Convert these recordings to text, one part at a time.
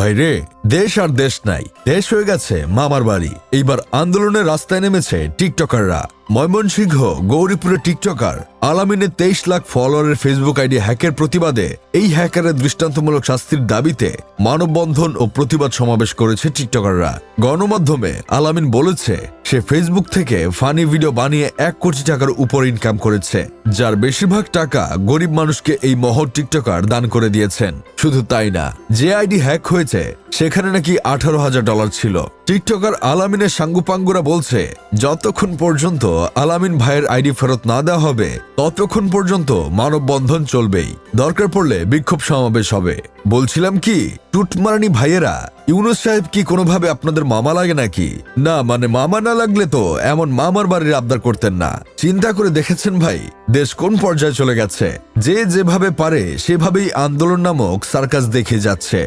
ভাই রে দেশ আর দেশ নাই। দেশ হয়ে গেছে মামার বাড়ি। এইবার আন্দোলনের রাস্তায় নেমেছে টিকটকাররা। ময়মনসিংহ গৌরীপুরে টিকটকার, আলামিনের তেইশ লাখ ফলোয়ারের ফেসবুক আইডি হ্যাকের প্রতিবাদে এই হ্যাকারের দৃষ্টান্তমূলক শাস্তির দাবিতে মানববন্ধন ও প্রতিবাদ সমাবেশ করেছে টিকটকাররা। গণমাধ্যমে আলামিন বলেছে, সে ফেসবুক থেকে ফানি ভিডিও বানিয়ে এক কোটি টাকার উপর ইনকাম করেছে, যার বেশিরভাগ টাকা গরিব মানুষকে এই মহৎ টিকটকার দান করে দিয়েছেন। শুধু তাই না, যে আইডি হ্যাক হয়েছে, সেখানে নাকি আঠারো হাজার ডলার ছিল। টিকটকার আলামিনের সাঙ্গুপাঙ্গুরা বলছে, যতক্ষণ পর্যন্ত আলামিন ভাইয়ের আইডি ফেরত না দেওয়া হবে, ততক্ষণ পর্যন্ত মানববন্ধন চলবেই। দরকার পড়লে বিক্ষোভ সমাবেশ হবে। বলছিলাম কি, টুটমারানি ভাইয়েরা, ইউনুস সাহেব কি কোনোভাবে আপনাদের মামা লাগে নাকি? না মানে মামা না লাগলে তো এমন মামার বাড়ির আবদার করতেন না। চিন্তা করে দেখেছেন ভাই, দেশ কোন পর্যায়ে চলে গেছে? যে যেভাবে পারে, সেভাবেই আন্দোলন নামক সার্কাস দেখে যাচ্ছে।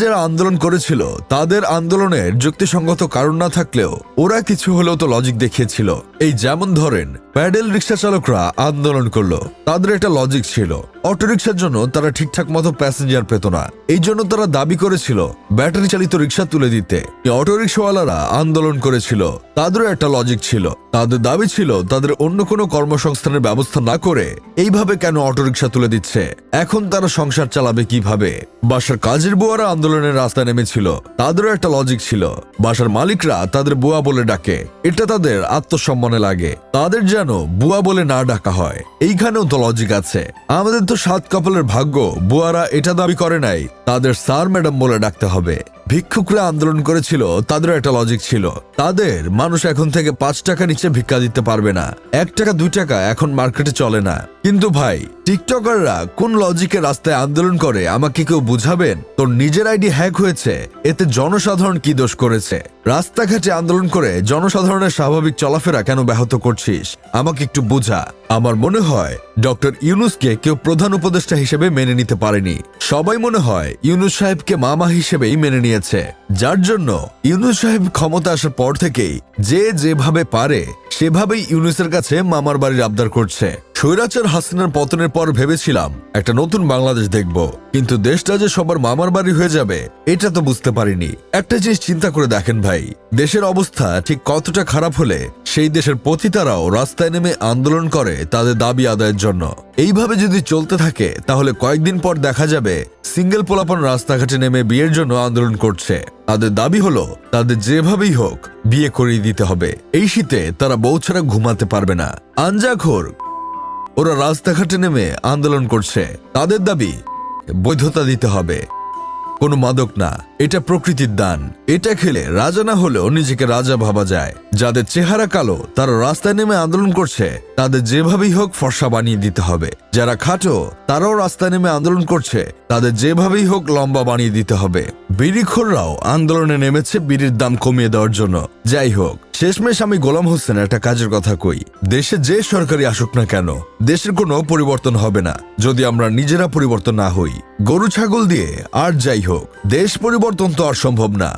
যারা আন্দোলন করেছিল, তাদের আন্দোলনের যুক্তিসঙ্গত কারণ না থাকলেও, ওরা কিছু হলেও তো লজিক দেখিয়েছিল। এই যেমন ধরেন, প্যাডেল রিক্সা চালকরা আন্দোলন করল, তাদের একটা লজিক ছিল। অটোরিকশার জন্য তারা ঠিকঠাক মতো প্যাসেঞ্জার পেত না। এই জন্য তারা দাবি করেছিল ব্যাটারি চালিত রিক্সা তুলে দিতে। অটোরিকশাওয়ালারা আন্দোলন করেছিল। তাদেরও একটা লজিক ছিল। তাদের দাবি ছিল তাদের অন্য কোনো কর্মসংস্থানের ব্যবস্থা না করে এইভাবে কেন অটোরিকশা তুলে দিচ্ছে? এখন তারা সংসার চালাবে কীভাবে? বাসার কাজের বুয়ারা আন্দোলনের রাস্তায় নেমেছিল। তাদেরও একটা লজিক ছিল। বাসার মালিকরা তাদের বুয়া বলে ডাকে। এটা তাদের আত্মসম্মানে লাগে। তাদের যেন বুয়া বলে না ডাকা হয়। এইখানেও তো লজিক আছে। আমাদের তো সাত কপালের ভাগ্য, বুয়ারা এটা দাবি করে নাই। তাদের স্যার ম্যাডাম বলে ডাকতে হবে। ভিক্ষুকরা আন্দোলন করেছিল, তাদেরও একটা লজিক ছিল। তাদের মানুষ এখন থেকে পাঁচ টাকা নিচে ভিক্ষা দিতে পারবে না। এক টাকা, দুই টাকা এখন মার্কেটে চলে না। কিন্তু ভাই, টিকটকাররা কোন লজিকের রাস্তায় আন্দোলন করে, আমাকে কেউ বুঝাবেন? তোর নিজের আইডি হ্যাক হয়েছে, এতে জনসাধারণ কি দোষ করেছে? রাস্তাঘাটে আন্দোলন করে জনসাধারণের স্বাভাবিক চলাফেরা কেন ব্যাহত করছিস? আমাকে একটু বুঝা। আমার মনে হয়, ডক্টর ইউনুসকে কেউ প্রধান উপদেষ্টা হিসেবে মেনে নিতে পারেনি। সবাই মনে হয়, ইউনুস সাহেবকে মামা হিসেবেই মেনে নিয়েছে। যার জন্য ইউনুস সাহেব ক্ষমতা আসার পর থেকেই যে যেভাবে পারে, সেভাবেই ইউনুসের কাছে মামার বাড়ির আবদার করছে। স্বৈরাচার হাসিনার পতনের পর ভেবেছিলাম, একটা নতুন বাংলাদেশ দেখব। কিন্তু দেশটা যে সবার মামার বাড়ি হয়ে যাবে, এটা তো বুঝতে পারিনি। একটা জিনিস চিন্তা করে দেখেন ভাই, দেশের অবস্থা ঠিক কতটা খারাপ হলে সেই দেশের পতিতারাও রাস্তায় নেমে আন্দোলন করে তাদের দাবি আদায়ের জন্য। এইভাবে যদি চলতে থাকে, তাহলে কয়েকদিন পর দেখা যাবে সিঙ্গেল পোলাপন রাস্তাঘাটে নেমে বিয়ের জন্য আন্দোলন করছে। তাদের দাবি হলো, তাদের যেভাবেই হোক, বিয়ে করিয়ে দিতে হবে। এই শীতে তারা বউ ছাড়া ঘুমাতে পারবে না। আঞ্জাখোর ওরা রাস্তাঘাটে নেমে আন্দোলন করছে। তাদের দাবি, বৈধতা দিতে হবে। কোনো মাদক না, এটা প্রকৃতির দান। এটা খেলে রাজা না হলেও নিজেকে রাজা ভাবা যায়। যাদের চেহারা কালো, তারা রাস্তায় নেমে আন্দোলন করছে। তাদের যেভাবেই হোক ফর্সা বানিয়ে দিতে হবে। যারা খাটো, তারাও রাস্তায় নেমে আন্দোলন করছে। তাদের যেভাবেই হোক লম্বা বানিয়ে দিতে হবে। বিড়িখোররাও আন্দোলনে নেমেছে বিড়ির দাম কমিয়ে দেওয়ার জন্য। যাই হোক, শেষমেশ আমি গোলাম হোসেন একটা কাজের কথা কই। দেশে যে সরকারি আসুক না কেন, দেশের কোনো পরিবর্তন হবে না, যদি আমরা নিজেরা পরিবর্তন না হই। গরু, ছাগল দিয়ে আর যাই হোক, দেশ পরিবর্তন তো আর সম্ভব না।